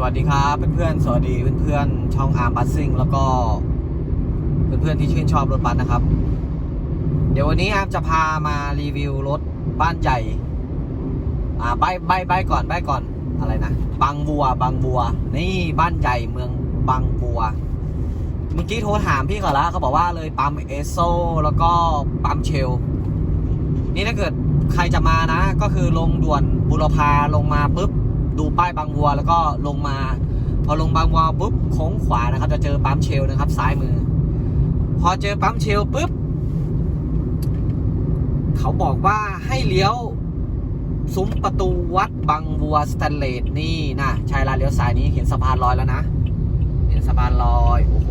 สวัสดีครับเพื่อนๆ สวัสดีเพื่อนๆ ช่องอาร์มบัสซิ่งแล้วก็เพื่อนๆ ที่ชื่นชอบรถบัสนะครับ เดี๋ยววันนี้อาร์มจะพามารีวิวรถบ้านใหญ่ อ่าใบใบใบก่อนใบก่อนอะไรนะบางบัวบางบัว นี่บ้านใหญ่เมืองบางบัว เมื่อกี้โทรถามพี่เขาแล้วเขาบอกว่าเลยปั๊มเอสโซแล้วก็ปั๊มเชล นี่ถ้าเกิดใครจะมานะ ก็คือลงด่วนบุรพาลงมาปุ๊บ ดูป้ายบางวัว แล้วก็ลงมา พอลงบางวัวปุ๊บโค้งขวานะครับ จะเจอปั๊มเชลนะครับ ซ้ายมือ พอเจอปั๊มเชลปุ๊บเขาบอกว่าให้เลี้ยวซุ้มประตูวัดบางวัวสแตนเลสนี่นะชายลาเลี้ยวซ้ายนี้เห็นสะพานลอยแล้วนะเห็นสะพานลอยโอ้โห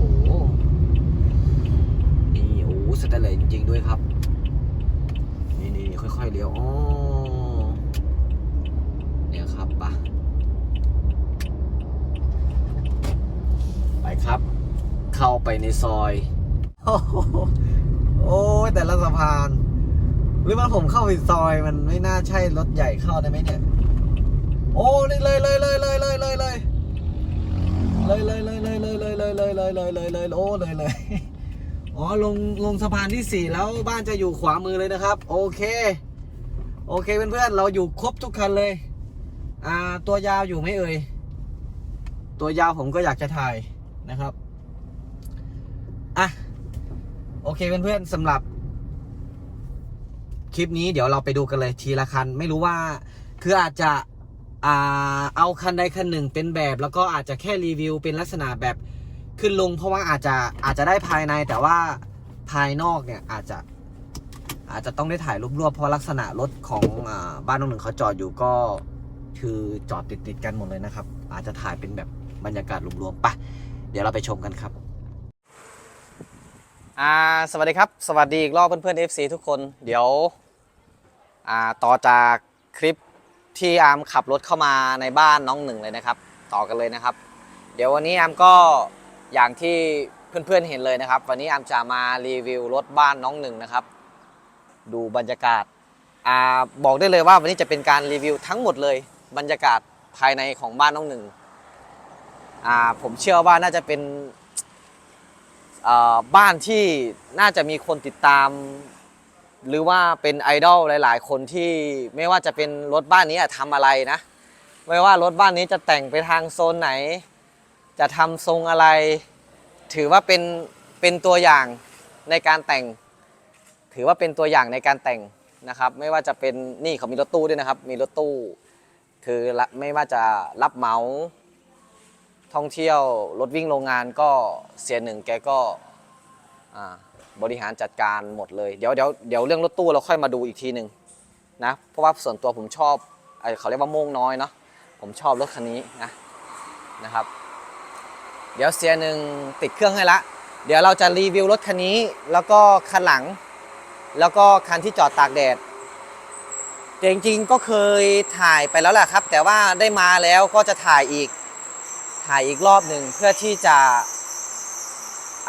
นี่โอ้สแตนเลสจริงๆด้วยครับนี่นี่ค่อยๆเลี้ยวอ๋อเนี่ยครับปะ ไปครับ เข้าไปในซอย โอ้โหโอ้ยแต่ละสะพาน หรือว่าผมเข้าผิดซอยมันไม่น่าใช่รถใหญ่เข้าได้ไหมเนี่ย โอ้นี่เลยเลยเลยเลยเลยเลยเลยเลยเลยเลยเลยเลยเลยเลยเลยเลยเลยเลยเลยโอ้เลยเลยอ๋อลงลงสะพานที่สี่แล้วบ้านจะอยู่ขวามือเลยนะครับ โอเค โอเคเพื่อนๆเราอยู่ครบทุกคันเลย อ่าตัวยาวอยู่ไหมเอ่ยตัวยาวผมก็อยากจะถ่าย นะครับ อะ โอเคเพื่อนๆสำหรับ คลิปนี้เดี๋ยวเราไปดูกันเลยทีละคัน ไม่รู้ว่าคืออาจจะอ่าเอาคันใดคันหนึ่งเป็นแบบ แล้วก็อาจจะแค่รีวิวเป็นลักษณะแบบขึ้นลง เพราะว่าอาจจะอาจจะได้ภายในแต่ว่าภายนอกเนี่ยอาจจะอาจจะต้องได้ถ่ายรูปรวบเพราะลักษณะรถของอบ้านน้องหนึ่งเขาจอดอยู่ก็คือจอดติดติดๆกันหมดเลยนะครับ อาจจะถ่ายเป็นแบบบรรยากาศรวมๆไปะ เดี๋ยวเราไปชมกันครับอ่าสวัสดีครับ สวัสดีอีกรอบเพื่อนๆ FC ทุกคนเดี๋ยวอ่าต่อจากคลิปที่อาร์มขับรถเข้ามาในบ้านน้องหนึ่งเลยนะครับ ต่อกันเลยนะครับ เดี๋ยววันนี้อามก็อย่างที่เพื่อนๆเห็นเลยนะครับ วันนี้อามจะมารีวิวรถบ้านน้องหนึ่งนะครับ ดูบรรยากาศอ่าบอกได้เลยว่าวันนี้จะเป็นการรีวิวทั้งหมดเลยบรรยากาศภายในของบ้านน้องหนึ่ง อ่าผมเชื่อว่าน่าจะเป็นบ้านที่น่าจะมีคนติดตาม หรือว่าเป็นไอดอลหลาย ๆ คนที่ไม่ว่าจะเป็นรถบ้านนี้ทำอะไรนะ ไม่ว่ารถบ้านนี้จะแต่งไปทางโซนไหน จะทำทรงอะไร ถือว่าเป็นเป็นตัวอย่างในการแต่ง ถือว่าเป็นตัวอย่างในการแต่งนะครับ ไม่ว่าจะเป็นนี่เขามีรถตู้ด้วยนะครับ มีรถตู้ คือไม่ว่าจะรับเหมา ท่องเที่ยวรถวิ่งโรงงานก็เสียหนึ่งแกก็บริหารจัดการหมดเลยเดี๋ยวเดี๋ยวเดี๋ยวเรื่องรถตู้เราค่อยมาดูอีกทีหนึ่งนะเพราะว่าส่วนตัวผมชอบไอ้เขาเรียกว่าโม่งน้อยเนาะผมชอบรถคันนี้นะนะครับ เดี๋ยวเสียหนึ่งติดเครื่องให้ละ เดี๋ยวเราจะรีวิวรถคันนี้ แล้วก็คันหลัง แล้วก็คันที่จอดตากแดดจริงๆก็เคยถ่ายไปแล้วแหละครับ แต่ว่าได้มาแล้วก็จะถ่ายอีก ถ่ายอีกรอบหนึ่งเพื่อที่จะ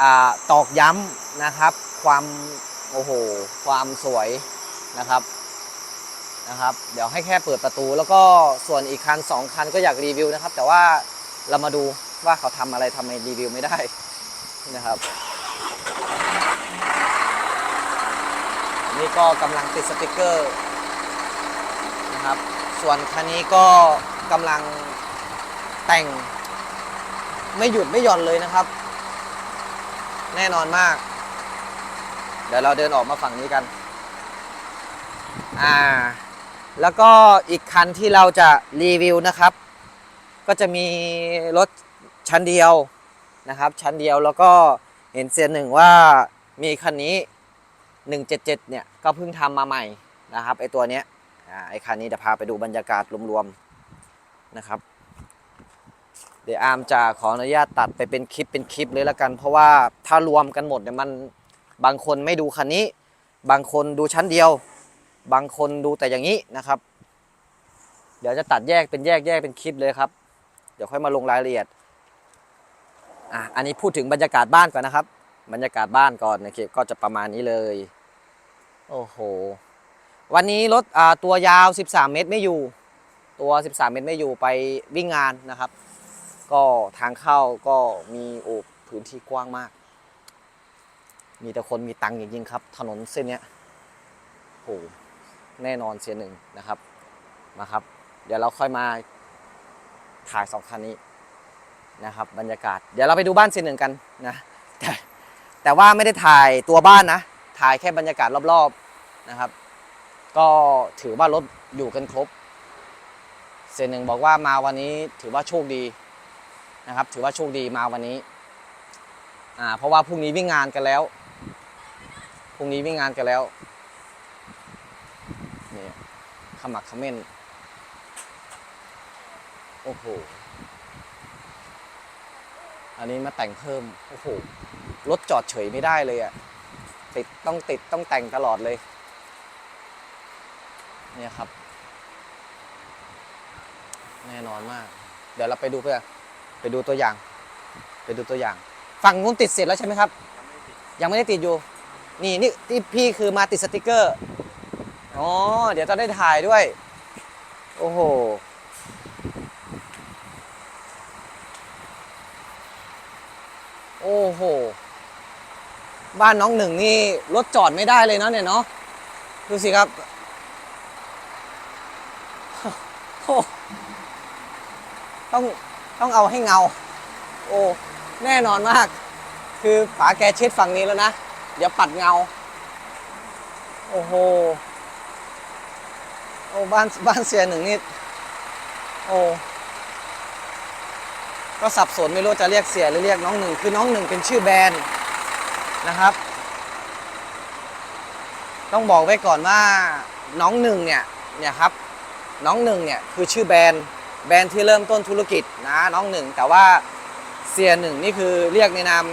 อตอกย้ำนะครับ ความโอ้โหความสวยนะครับนะครับ เดี๋ยวให้แค่เปิดประตู แล้วก็ส่วนอีกคันสองคันก็อยากรีวิวนะครับ แต่ว่าเรามาดูว่าเขาทำอะไรทำไมรีวิวไม่ได้นะครับนี่ก็กำลังติดสติกเกอร์นะครับ ส่วนคันนี้ก็กำลังแต่ง ไม่หยุดไม่หย่อนเลยนะครับ แน่นอนมาก เดี๋ยวเราเดินออกมาฝั่งนี้กัน อ่า แล้วก็อีกคันที่เราจะรีวิวนะครับ ก็จะมีรถชั้นเดียวนะครับ ชั้นเดียวแล้วก็เห็นเซียนหนึ่งว่ามีคันนี้ 177 เนี่ย ก็เพิ่งทำมาใหม่นะครับไอตัวเนี้ยอ่าไอคันนี้เดี๋ยวพาไปดูบรรยากาศรวมๆนะครับ เดี๋ยวอาร์มจะขออนุญาตตัดไปเป็นคลิปเป็นคลิปเลยละกัน เพราะว่าถ้ารวมกันหมดเนี่ยมันบางคนไม่ดูคันนี้ บางคนดูชั้นเดียว บางคนดูแต่อย่างนี้นะครับ เดี๋ยวจะตัดแยกเป็นแยกแยกเป็นคลิปเลยครับ เดี๋ยวค่อยมาลงรายละเอียดอะอันนี้พูดถึงบรรยากาศบ้านก่อนนะครับ บรรยากาศบ้านก่อนนะครับก็จะประมาณนี้เลย โอ้โห วันนี้รถตัวยาว 13 เมตรไม่อยู่ ตัว 13 เมตรไม่อยู่ไปวิ่งงานนะครับ ก็ทางเข้าก็มีโอบพื้นที่กว้างมาก มีแต่คนมีตังค์จริงๆครับ ถนนเส้นเนี้ยโหแน่นอนเสียหนึ่งนะครับมาครับ เดี๋ยวเราค่อยมาถ่ายสองคันนี้นะครับ บรรยากาศ เดี๋ยวเราไปดูบ้านเสียหนึ่งกันนะแต่แต่ว่าไม่ได้ถ่ายตัวบ้านนะ ถ่ายแค่บรรยากาศรอบๆนะครับ ก็ถือว่ารถอยู่กันครบเสียหนึ่งบอกว่ามาวันนี้ถือว่าโชคดี นะครับ ถือว่าโชคดีมาวันนี้อ่าเพราะว่าพรุ่งนี้วิ่งงานกันแล้วพรุ่งนี้วิ่งงานกันแล้วนี่ขมักขม้นโอ้โหอันนี้มาแต่งเพิ่มโอ้โหรถจอดเฉยไม่ได้เลยอะติดต้องติดต้องแต่งตลอดเลยเนี่ยครับ แน่นอนมาก เดี๋ยวเราไปดูเพื่อ ไปดูตัวอย่าง ไปดูตัวอย่าง ฝั่งนู้นติดเสร็จแล้วใช่ไหมครับ ยังไม่ได้ติดอยู่ นี่นี่ที่พี่คือมาติดสติกเกอร์ อ๋อ เดี๋ยวจะได้ถ่ายด้วย โอ้โห โอ้โห บ้านน้องหนึ่งนี่รถจอดไม่ได้เลยเนาะเนี่ยเนาะ ดูสิครับโอ้ต้อง ต้องเอาให้เงา โอ้แน่นอนมาก คือป๋าแกเช็ดฝั่งนี้แล้วนะเดี๋ยวปัดเงา โอ้โหโอ้บ้านบ้านเสียหนึ่งนี่โอ้ก็สับสนไม่รู้จะเรียกเสียหรือเรียกน้องหนึ่งคือน้องหนึ่งเป็นชื่อแบรนด์นะครับ ต้องบอกไว้ก่อนว่าน้องหนึ่งเนี่ยเนี่ยครับน้องหนึ่งเนี่ยคือชื่อแบรนด์ แบรนด์ที่เริ่มต้นธุรกิจนะน้องหนึ่ง แต่ว่าเสียหนึ่งนี่คือเรียกในนาม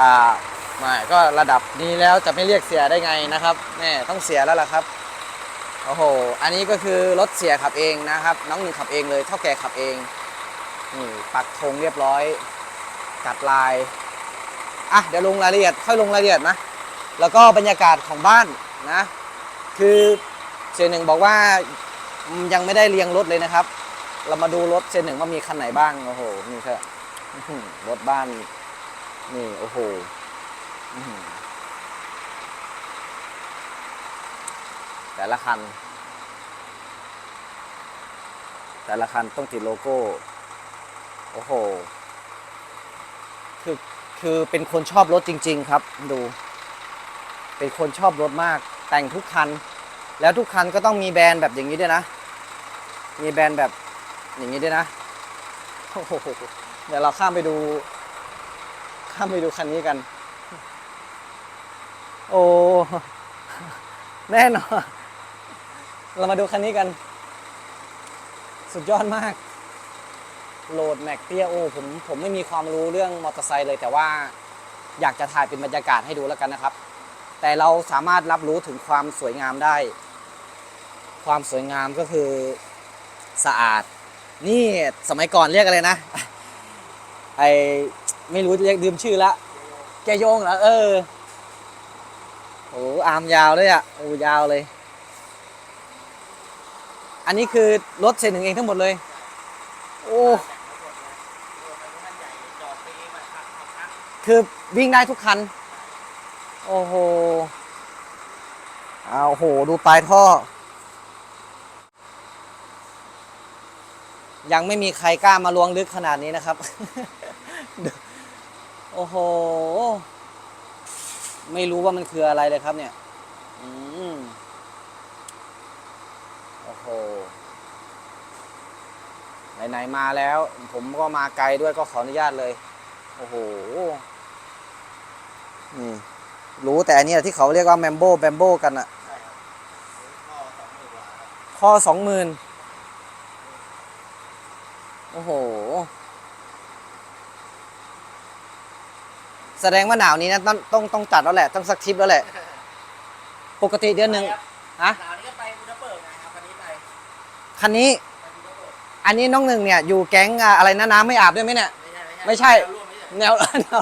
อ่าไม่ก็ระดับนี้แล้วจะไม่เรียกเสียได้ไงนะครับแม่ต้องเสียแล้วล่ะครับโอ้โหอันนี้ก็คือรถเสียขับเองนะครับ น้องหนึ่งขับเองเลยเท่าแก่ขับเองนี่ปักธงเรียบร้อยกัดลายอะเดี๋ยวลงรายละเอียดค่อยลงรายละเอียดนะแล้วก็บรรยากาศของบ้านนะ คือเสียหนึ่งบอกว่ายังไม่ได้เรียงรถเลยนะครับ เรามาดูรถเซนหนึ่งว่ามีคันไหนบ้าง โอ้โห นี่ครับรถบ้าน นี่ โอ้โหแต่ละคัน แต่ละคันต้องติดโลโก้ โอ้โห คือ คือเป็นคนชอบรถจริง ๆ ครับ ดู เป็นคนชอบรถมาก แต่งทุกคัน แล้วทุกคันก็ต้องมีแบรนด์แบบอย่างนี้ด้วยนะ มีแบรนด์แบบ อย่างนี้ด้วยนะโอ้โหเดี๋ยวเราข้ามไปดู ข้ามไปดูคันนี้กัน โอ้แน่นอนเรามาดูคันนี้กัน สุดยอดมากโหลดแม็กเตียโอผมผมไม่มีความรู้เรื่องมอเตอร์ไซค์เลย แต่ว่าอยากจะถ่ายเป็นบรรยากาศให้ดูแล้วกันนะครับ แต่เราสามารถรับรู้ถึงความสวยงามได้ ความสวยงามก็คือสะอาด นี่สมัยก่อนเรียกอะไรนะ ไอไม่รู้เรียกลืมชื่อละแกโยงเหรอเออโอ้อามยาวเลยอะโอ้ยาวเลย อันนี้คือรถเซนหนึ่งเองทั้งหมดเลย โอ้คือวิ่งได้ทุกคัน โอ้โหเอาโอ้โห ดูปลายท่อ ยังไม่มีใครกล้ามาลวงลึกขนาดนี้นะครับ โอ้โห ไม่รู้ว่ามันคืออะไรเลยครับเนี่ย อืมโอ้โห ไหนๆมาแล้ว ผมก็มาไกลด้วยก็ขออนุญาตเลย โอ้โห นี่ รู้แต่อันนี้ที่เขาเรียกว่าแมมโบแบมโบกันอะข้อสองหมื่น โอ้โห แสดงว่าหนาวนี้นะต้องต้องต้องจัดแล้วแหละต้องสักทริปแล้วแหละ ปกติเดือนหนึ่งฮะหนาวนี้ก็ไปบูดาเปิร์กไงครับคันนี้ไปคันนี้ไปบูดาเปิร์กอันนี้น้องหนึ่งเนี่ยอยู่แก๊งอะอะไรนะน้ำไม่อาบด้วยไหมเนี่ยไม่ใช่ไม่ใช่ร่วมไม่ใช่แนวแนว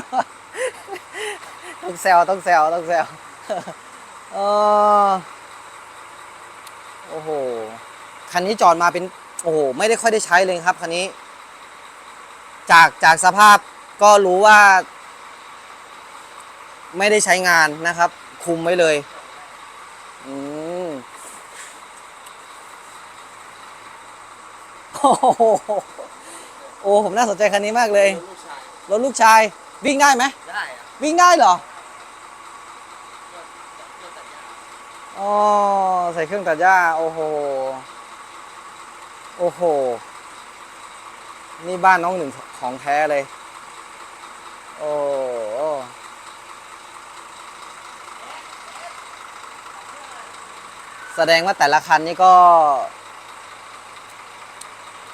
ต้องแซวต้องแซวต้องแซวเออโอ้โหคันนี้จอดมาเป็นโอ้โหไม่ได้ค่อยได้ใช้เลยครับคันนี้ จากจากสภาพก็รู้ว่า ไม่ได้ใช้งานนะครับ คุมไว้เลยอืมโอ้โหโอ้ผมน่าสนใจคันนี้มากเลยลูกชายรถลูกชายวิ่งได้ไหมได้อะวิ่งได้เหรอเรื่องตัดยาอ๋อใส่เครื่องตัดหญ้าโอ้โหโอ้โห นี่บ้านน้องหนึ่งของแท้เลย โอ้โห แสดงว่าแต่ละคันนี่ก็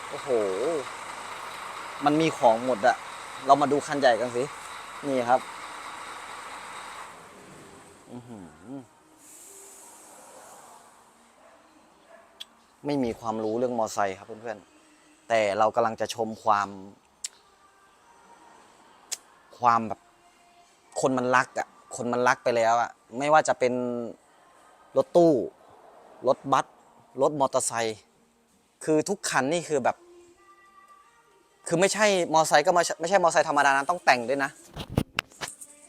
โอ้โห มันมีของหมดอะเรามาดูคันใหญ่กันสิ นี่ครับอือหือไม่มีความรู้เรื่องมอไซค์ครับเพื่อนๆ แต่เรากำลังจะชมความ ความแบบ คนมันรักอะ่ะ คนมันรักไปแล้วอะ่ะ ไม่ว่าจะเป็นรถตู้ รถบัสรถมอเตอร์ไซค์คือทุกคันนี่คือแบบ คือไม่ใช่มอไซค์ก็ไม่ใช่มอไซค์ธรรมดานะต้องแต่งด้วยนะ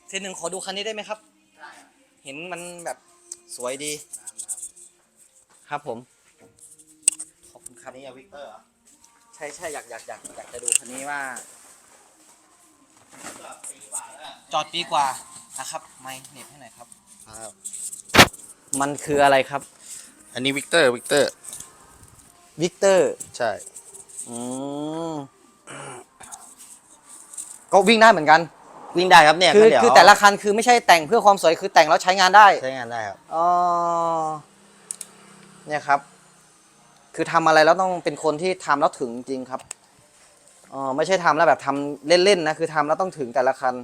เทนหนึ่งขอดูคันนี้ได้ไหมครับได้เห็นมันแบบสวยดี ครับผม ขอบคุณคันนี้อะวิกเตอร์เหรอใช่ใช่อยากอยากอยากอยากจะดูคันนี้ว่า จอดปีกว่านะครับ ไม่เหน็บให้หน่อยครับครับ มันคืออะไรครับ อันนี้วิกเตอร์วิกเตอร์ วิกเตอร์ใช่อืมก็วิ่งได้เหมือนกัน วิ่งได้ครับเนี่ยคือก็เดี๋ยวคือแต่ละคันคือไม่ใช่แต่งเพื่อความสวยคือแต่งแล้วใช้งานได้ใช้งานได้ครับ อ๋อเนี่ยครับ คือทำอะไรแล้วต้องเป็นคนที่ทำแล้วถึงจริงครับอ๋อไม่ใช่ทำแล้วแบบทำเล่นๆนะคือทำแล้วต้องถึงแต่ละคัน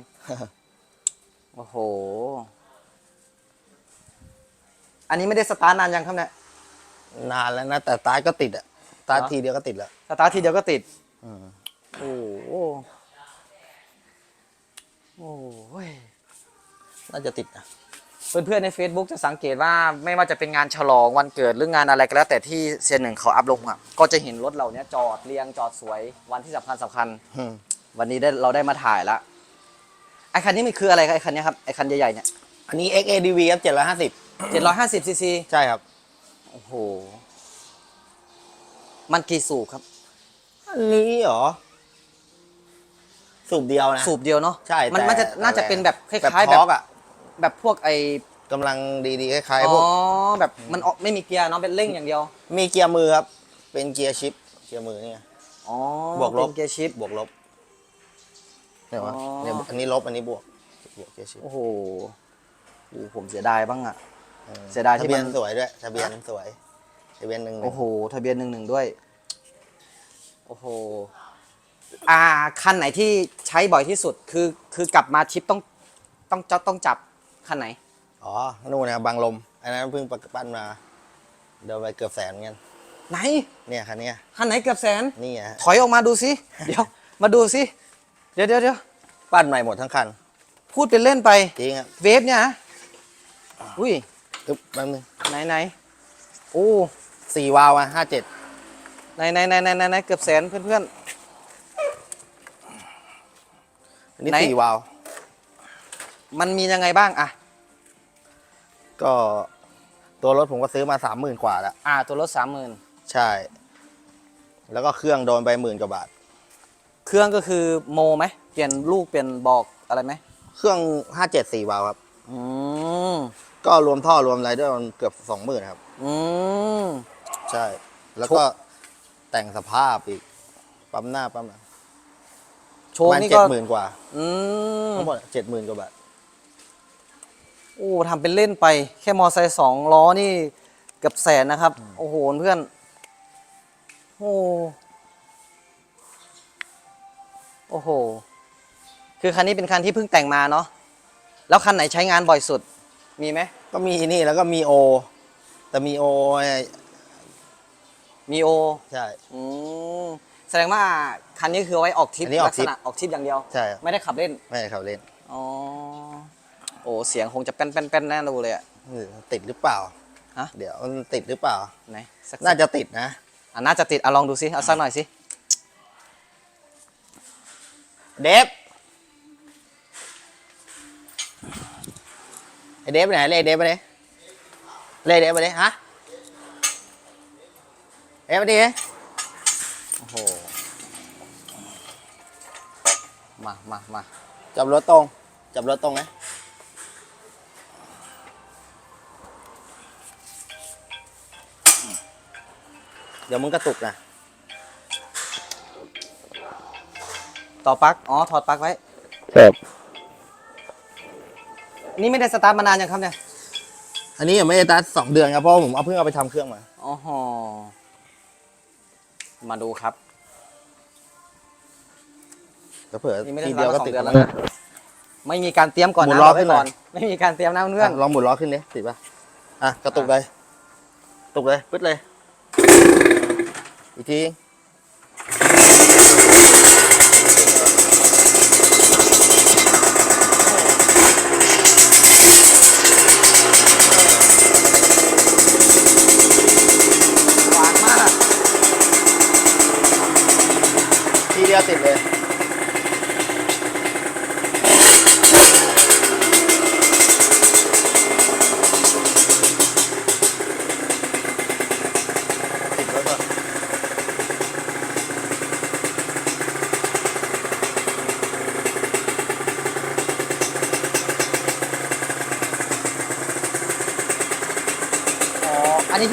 โอ้โห อันนี้ไม่ได้สตาร์ทนานยังครับเนี่ย นานแล้วนะ แต่ตาร์ทก็ติดอะตาร์ทเหรอทีเดียวก็ติดแล้วสตาร์ททีเดียวก็ติดอืมโอ้โหโอ้ยน่าจะติดนะเพื่อนๆใน Facebook จะสังเกตว่าไม่ว่าจะเป็นงานฉลองวันเกิดหรืองานอะไรก็แล้ว แต่ที่เซียนหนึ่งเขาอัพลงอะก็จะเห็นรถเหล่านี้จอดเรียงจอดสวยวันที่สำคัญสำคัญอืมวันนี้ได้เราได้มาถ่ายละไอคันนี้มันคืออะไรครับไอคันนี้ครับไอคันใหญ่ๆเนี่ยอันนี้ XADV ครับ750 750ซีซี ใช่ครับโอ้โห มันกี่สูบครับ อันนี้เหรอ สูบเดียวนะ สูบเดียวเนาะใช่มันแต่มันจะน่าจะเป็นแบบคแบบล้ายๆทแบอบร์กอะแบบพวกไอกำลังดีๆคล้ายอ๋ๆพวก อแบบมันออกไม่มีเกียร์เนาะเป็นเร่งอย่างเดียวมีเกียร์มือครับ เป็นเกียร์ชิป เกียร์มือเนี่ย อ๋อบวกลบ เป็นเกียร์ชิป บวกลบเนี่ยวะอ๋อเนี่ยอันนี้ลบอันนี้บวกบวกเกียร์ชิปโอ้โหโอ้โหผมเสียดายบ้างอะออ เสียดายที่ทะเบียนมันสวยด้วยทะเบียนสวยทะเบียนหนึ่งหนึ่โอ้งโหทะเบียนหนึ่งหนึ่งด้วย โอ้โหอ่าคันไหนที่ใช้บ่อยที่สุดคือคือกลับมาชิปต้องต้องจะต้องจับคันไหน อ๋อนู่นนะบางลม อันนั้นเพิ่งประปั้นมาเดินไปเกือบแสนเหมือนกันไหนเนี่ยคันเนี้ยคันไหนเกือบแสน นี่ฮะถอยออกมาดูสิ เดี๋ยว มาดูสิ เดี๋ยวเดี๋ยวเดี๋ยวปั้นใหม่หมดทั้งคันพูดเป็นเล่นไป จริงครับเวฟเนี่ยนะอุ้ย อึ๊บแป๊บนึงไหนไหนโอ้สี่วาล์วอะห้าเจ็ดไหนไหนไหนไหนไหนไหนเกือบแสนเพื่อนอันนี้ไหนสี่วาล์วๆมันมียังไงบ้างอะก็ตัวรถผมก็ซื้อมาสามหมื่นกว่าแล้ว อ่า ตัวรถสามหมื่นใช่ แล้วก็เครื่องโดนไปหมื่นกว่าบาท เครื่องก็คือโมไหมเปลี่ยนลูกเปลี่ยนบอกอะไรไหม เครื่องห้าเจ็ดสี่วาล์วครับ อืม ก็รวมท่อรวมอะไรด้วยมันเกือบสองหมื่นครับ อืม ใช่ แล้วก็แต่งสภาพอีก ปั๊มหน้าปั๊มหลังโชประว์มาณนี่เจ็ก็ดหมื่นกว่า อืมทั้งหมดเจ็ดหมื่นกว่าบาท โอ้ทำเป็นเล่นไป แค่มอไซค์สองล้อนี่เกือบแสนนะครับ โอ้โหเพื่อน โอ้โอ้โห คือคันนี้เป็นคันที่เพิ่งแต่งมาเนาะแล้วคันไหนใช้งานบ่อยสุด มีไหมก็มีนี่แล้วก็มีโอ แต่มีโอมีโอใช่ อืมแสดงว่าคันนี้คือเอาไว้ออกทริปอันนี้ออลักกทริษปณะออกทริปอย่างเดียว ใช่ครับ ไม่ได้ขับเล่น ไม่ได้ขับเล่นอ๋อ โอ้เสียงคงจะแป้นแป้นแป้นแน่ดูเลยอะ เออติดหรือเปล่าฮะ เดี๋ยวมันติดหรือเปล่า ไหนสักน่าจะติดนะ อะน่าจะติดอะลองดูสิเอาสักหน่อยสิเดฟ เดฟไปไหน เลยกเดฟไปไหนเลยกเดฟไปไหนฮะเดฟไปดิโอ้โห มามามาจับรถตรง จับรถตรงนะเดี๋ยวมึงกระตุกนะ ต่อปลั๊ก อ๋อ ถอดปลั๊กไว้ ครับ นี่ไม่ได้สตาร์ทมานานยังครับเนี่ยอันนี้ยังไม่ได้ตัดสองเดือนครับเพราะว่าผมเอาเพิ่งเอาไปทำเครื่องมาอ๋อฮอมาดูครับแล้วเผื่อนี่ไม่ได้ทีสเดีตาร์ยวทก็มาสองติดเดือนแล้วนะ ไม่มีการเตรียมก่อนหมุนะนล้อบอกไว้ขึ้นหน่ก่ออย น ไม่มีการเตรียมนะเพื่อนอะลองหมุนล้อขึ้นดิติดปะอะ กระตุกเลยกระตุกเลยปึ๊ดเลย อีกที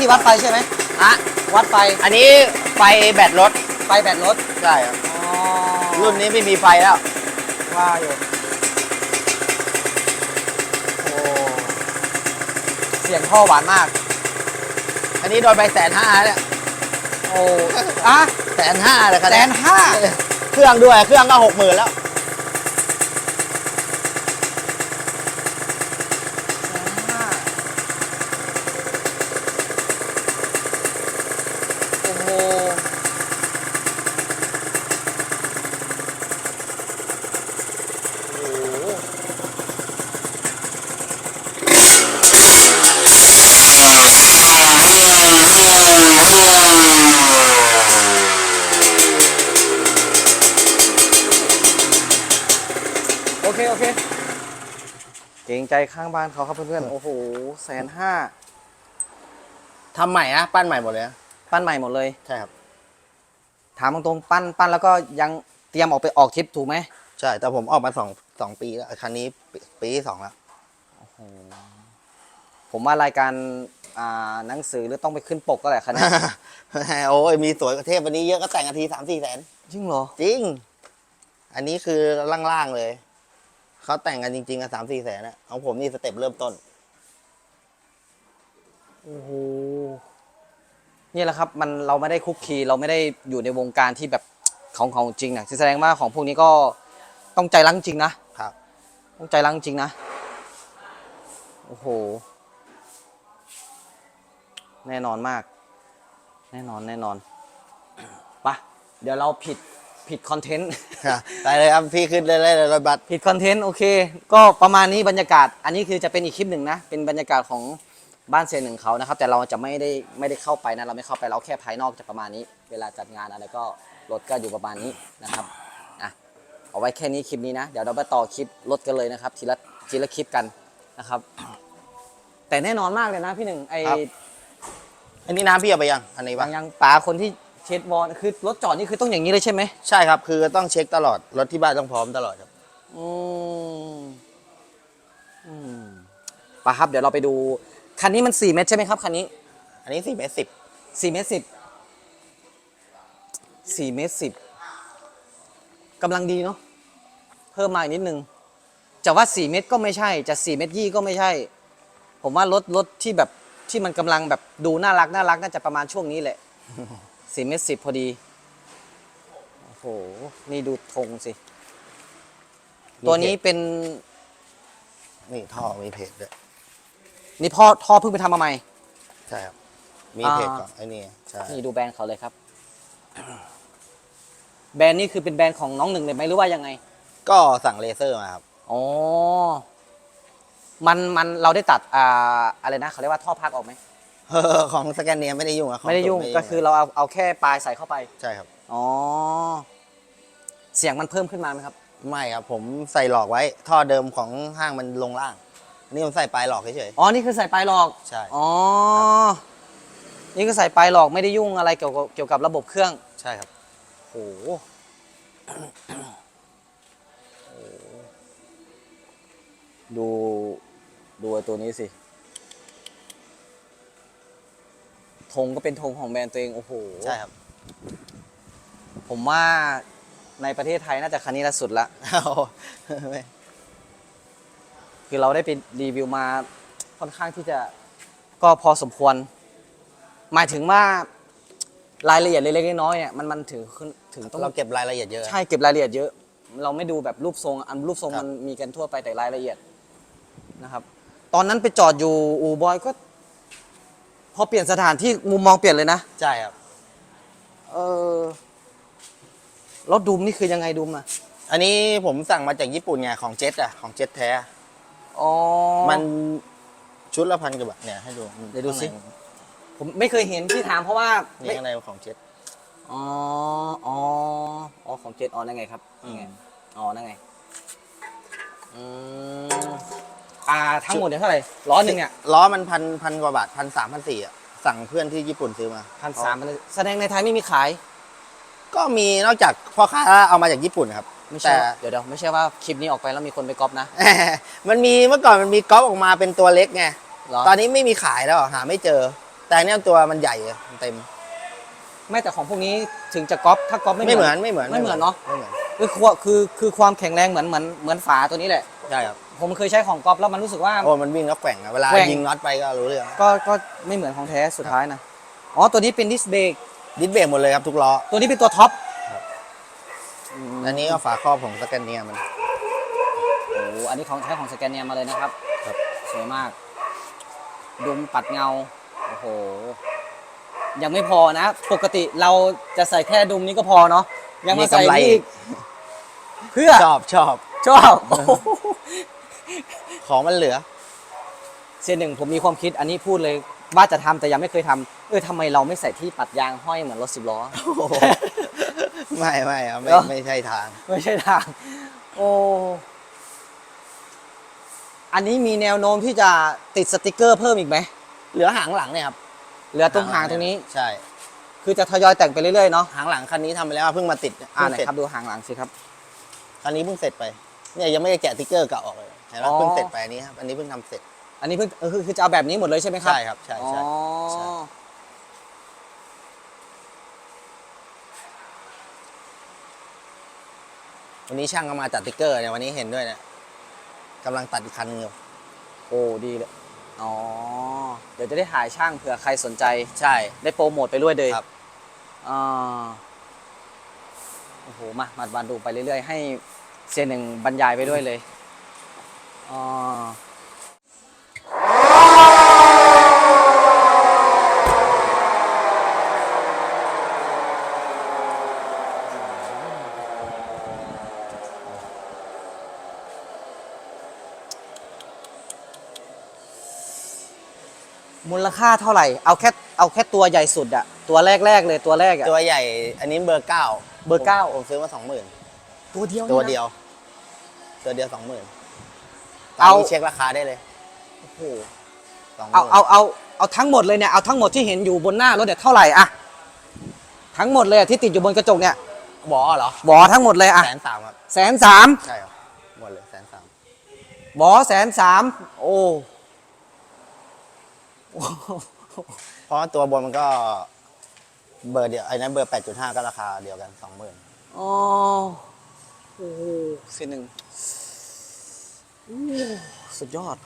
นนี้ที่วัดไฟใช่ไหมอะวัดไฟอันนี้ไฟแบตรถไฟแบตรถใช่ครับอ๋อรุ่นนี้ไม่มีไฟแล้ว ว่าอยู่โอ้เสียงท่อหวานมาก อันนี้โดนไปแสนห้าเนี่ยโอ้อะแสนห้าเลยครับแสนห้าเครื่องด้วยเครื่องก็หกหมื่นแล้ว โอเค โอเค เกรงใจข้างบ้านเขาครับเพื่อนๆ โอ้โหแสนห้าทำใหม่นะปั้นใหม่หมดเลยนะปั้นใหม่หมดเลย ใช่ครับ ถามตรงๆปั้นปั้นแล้วก็ยังเตรียมออกไปออกทริปถูกไหมใช่ แต่ผมออกมาสองสองปีแล้วคันนี้ปีปีที่สองแล้ว ผมว่ารายการอ่าหนังสือหรือต้องไปขึ้นปกก็แหละคันนี้ โอ้ยมีสวยกว่าเทพวันนี้เยอะก็แต่งนาทีสามสี่แสนจริงเหรอ จริง อันนี้คือล่างๆเลย เขาแต่งกันจริงๆกันสามสี่แสนอะของผมนี่สเต็ปเริ่มต้น โอ้โหนี่แหละครับมันเราไม่ได้คุกคีเราไม่ได้อยู่ในวงการที่แบบของของจริงนะแสดงว่าของพวกนี้ก็ต้องใจรักจริงนะครับ ต้องใจรักจริงนะ โอ้โห แน่นอนมาก แน่นอนแน่นอนไปะเดี๋ยวเราผิด ผิดคอนเทนต์ได้เลยครับพี่ขึ้นเลยเลยรถบัสผิดคอนเทนต์โอเค ก็ประมาณนี้บรรยากาศ อันนี้คือจะเป็นอีกคลิปหนึ่งนะเป็นบรรยากาศของบ้านเซนหนึ่งเขานะครับ แต่เราจะไม่ได้ไม่ได้เข้าไปนะเราไม่เข้าไปเราแค่ภายนอกจะประมาณนี้ เวลาจัดงานอะไรก็รถก็อยู่ประมาณนี้นะครับอะเอาไว้แค่นี้คลิปนี้นะเดี๋ยวเราไปต่อคลิปรถกันเลยนะครับทีละทีละคลิปกันนะครับ แต่แน่นอนมากเลยนะพี่หนึ่งไออันนี้น้ำพี่เอาไปยังอันนี้บาปะงยังป๋าคนที่ เช็ดวอลคือรถจอดนี่คือต้องอย่างนี้เลยใช่ไหมใช่ครับ คือต้องเช็คตลอด รถที่บ้านต้องพร้อมตลอดครับ อืมอืมป่ะครับเดี๋ยวเราไปดู คันนี้มัน 4 เมตรใช่ไหมครับคันนี้ อันนี้สี่เมตรสิบ4เมตรสิบ4 เมตรสิบกำลังดีเนาะเพิ่มมาอีกนิดนึงจะว่า 4 เมตรก็ไม่ใช่ จะ 4 เมตรยี่ก็ไม่ใช่ ผมว่ารถรถที่แบบที่มันกำลังแบบดูน่ารักน่ารักน่าจะประมาณช่วงนี้แหละ 4เมตรสิบพอดี โอ้โห นี่ดูธงสิ ตัวนี้เป็น นี่ท่อมีเพจด้วยนี่พ่อท่อเพิ่งไปทำมาใหม่ ใช่ครับ มีอ่าเพจก่อนไอ้นี่ใช่นี่ดูแบรนด์เขาเลยครับ แบรนด์นี่คือเป็นแบรนด์ของน้องหนึ่งเลยไหมหรือว่ายังไง ก็สั่งเลเซอร์มาครับ อ๋อ มันมันเราได้ตัดอ่าอะไรนะเขาเรียกว่าท่อพักออกไหม ของสแกนเนียไม่ได้ยุ่งอะของไม่ได้ยุ่งสูบก็คือเราเอาเอาแค่ปลายใส่เข้าไป ใช่ครับ อ๋อ เสียงมันเพิ่มขึ้นมาไหมครับ ไม่ครับ ผมใส่หลอกไว้ ท่อเดิมของห้างมันลงล่างนี่ผมใส่ปลายหลอกเฉยอ๋อ นี่คือใส่ปลายหลอกใช่ อ๋อ นี่ก็ใส่ปลายหลอกไม่ได้ยุ่งอะไรเกี่ยวกับเกี่ยวกับระบบเครื่องๆใช่ครับ โอ้โห ดู ดูไอ้ตัวนี้สิ ธงก็เป็นธงของแบรนด์ตัวเองโอ้โหใช่ครับ ผมว่าในประเทศไทยน่าจะคันนี้ละสุดละไม่คือเราได้ไปรีวิวมาค่อนข้างที่จะก็พอสมควร หมายถึงว่ารายละเอียดเล็กๆน้อยๆเนี่ยมันมันถึงถึงต้องเราเก็บรายละเอียดเยอะ ใช่เก็บรายละเอียดเยอะ เราไม่ดูแบบรูปทรงอันรูปทรงครับมันมีกันทั่วไปแต่รายละเอียดนะครับ ตอนนั้นไปจอดอยู่อูบอยก็ พอเปลี่ยนสถานที่มุมมองเปลี่ยนเลยนะ ใช่ครับ เออแล้วดุมนี่คือยังไงดุมอะ อันนี้ผมสั่งมาจากญี่ปุ่นไงของเจ็ตอะของเจ็ตแท้ อ๋อ มันชุดละพันกว่าบาทเนี่ยให้ดูเดี๋ยวดูสิข้างในผมไม่เคยเห็นที่ถามเพราะว่านี่ไม่ข้างในของเจ็ต อ๋อ อ๋อ อ๋อของเจ็ดอ๋อนั่นไงครับอืนั่มนไงอ๋อนั่นไง อืม อ่าทั้งหมดเนี่ยเท่าไหร่ร้อยหนึ่งเนี่ยล้อมันพันพันกว่าบาทพันสามพันสี่อะสั่งเพื่อนที่ญี่ปุ่นซื้อมาพันสามแสดงในไทยไม่มีขาย ก็มีนอกจากพ่อค้าเอามาจากญี่ปุ่นครับไม่ใช่แต่ว่าเดี๋ยวเดี๋ยวไม่ใช่ว่าคลิปนี้ออกไปแล้วมีคนไปก๊อปนะ มันมีเมื่อก่อนมันมีก๊อปออกมาเป็นตัวเล็กไงเหรอตอนนี้ไม่มีขายแล้วหาไม่เจอ แต่อันเนี่ยตัวมันใหญ่อะมันเต็ม ไม่แต่ของพวกนี้ถึงจะก๊อปถ้าก๊อปไม่ไม่เหมือนไม่เหมือนไม่เหมือนเนาะไม่เหมือนคือคือคือคือความแข็งแรงเหมือนเหมือนเหมือนฝาตัวนี้แหละใช่ครับ ผมเคยใช้ของก๊อปแล้วมันรู้สึกว่า โอ้มันวิ่งแล้วแกว่งอะเวลาแกว่ง ยิงน็อตไปก็รู้เรื่องก็ก็ไม่เหมือนของแท้สุดท้ายนะอ๋อตัวนี้เป็นดิสเบรกดิสเบรกหมดเลยครับทุกล้อตัวนี้เป็นตัวท็อปครับอืมอันนี้ก็ฝาครอบของสแกนเนียมัน โอ้โหอันนี้ของแท้ของสแกนเนียมาเลยนะครับครับ สวยมาก ดุมปัดเงาโอ้โหยังไม่พอนะ ปกติเราจะใส่แค่ดุมนี้ก็พอเนาะยังมาใส่มีกำไรนี่อีกเพื่อ ชอบชอบชอบโอ้โห ของมันเหลือ เสียหนึ่งผมมีความคิดอันนี้พูดเลยว่าจะทำแต่ยังไม่เคยทำเออทำไมเราไม่ใส่ที่ปัดยางห้อยเหมือนรถสิบล้อ ไม่ไม่ครับไม่เหรอไม่ใช่ทาง ไม่ใช่ทาง โอ้อันนี้มีแนวโน้มที่จะติดสติกเกอร์เพิ่มอีกไหมเหลือหางหลังเนี่ยครับเหลือตรงหางตรงนี้ใช่ คือจะทยอยแต่งไปเรื่อยๆเนาะหางหลังคันนี้ทำไปแล้วเพิ่งมาติดเนี่ยอ่าเพิ่งไหนเสร็จครับดูหางหลังสิครับคันนี้เพิ่งเสร็จไป เนี่ยยังไม่ได้แกะติ๊กเกอร์เก่าออกเลย เห็นไหมอ๋อ เพิ่งเสร็จไปอันนี้ครับอันนี้เพิ่งทำเสร็จอันนี้เพิ่งเออคือคือจะเอาแบบนี้หมดเลยใช่ไหมครับใช่ครับใช่อ๋อใช่ ใช่ วันนี้ช่างก็มาตัดติ๊กเกอร์เนี่ยวันนี้เห็นด้วยเนี่ยกำลังตัดอีกคันนึงอยู่โอ้ดีเลยอ๋อเดี๋ยวจะได้ถ่ายช่างเผื่อใครสนใจ ใช่ ได้โปรโมทไปด้วยเลยครับ อ่าโอ้โห มามามาดูไปเรื่อยๆ ให้เซียนหนึ่งบรรยายไปด้วยเลย อ่ามูลค่าเท่าไหร่ เอาแค่เอาแค่ตัวใหญ่สุดอะตัวแรกๆเลยตัวแรกอะตัวใหญ่ อันนี้เบอร์เก้าเบอร์เก้าผมซื้อมาสองหมื่นตัวเดียวตัวนี่นะเดียว ตัวเดียวสองหมื่น เอาเอาเช็คราคาได้เลยโอ้โหสองหเอามื่นเอาเอาเอาทั้งหมดเลยเนี่ยเอาทั้งหมดที่เห็นอยู่บนหน้ารถเนี่ยเท่าไหร่อะทั้งหมดเลยอะที่ติดอยู่บนกระจกเนี่ยบอเหรอบอทั้งหมดเลยอะแสนสามครับแสนสามใช่ครับหมดเลยแสนสามบอแสนสามโอ้โอ้เพราะว่าตัวบนมันก็เบอร์เดียวไอ้นั้นเบอร์แปดจุดห้าก็ราคาเดียวกันสองหมื่นอ๋อโอ้โหเส้นหนึ่งโอ้ สุดยอด